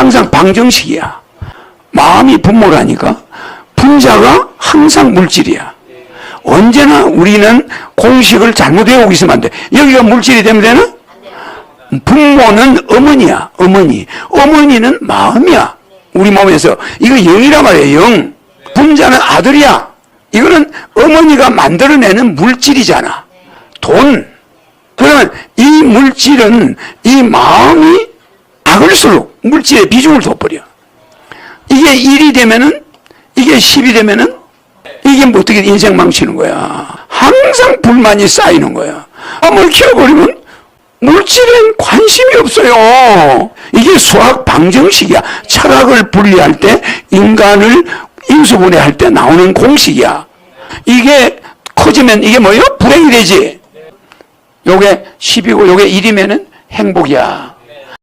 항상 방정식이야. 마음이 분모라니까. 분자가 항상 물질이야. 언제나 우리는 공식을 잘못 외우고 있으면 안 돼. 여기가 물질이 되면 되나? 분모는 어머니야, 어머니. 어머니는 마음이야. 우리 몸에서. 이거 영이란 말이에요, 영. 분자는 아들이야. 이거는 어머니가 만들어내는 물질이잖아. 돈. 그러면 이 물질은 이 마음이 악을수록 물질의 비중을 둬버려. 이게 1이 되면은, 이게 10이 되면은, 이게 뭐 어떻게 인생 망치는 거야. 항상 불만이 쌓이는 거야. 마음을 키워버리면 물질엔 관심이 없어요. 이게 수학 방정식이야. 철학을 분리할 때 인간을 인수분해할 때 나오는 공식이야. 이게 커지면 이게 뭐예요? 불행이 되지. 요게 10이고 요게 1이면은 행복이야.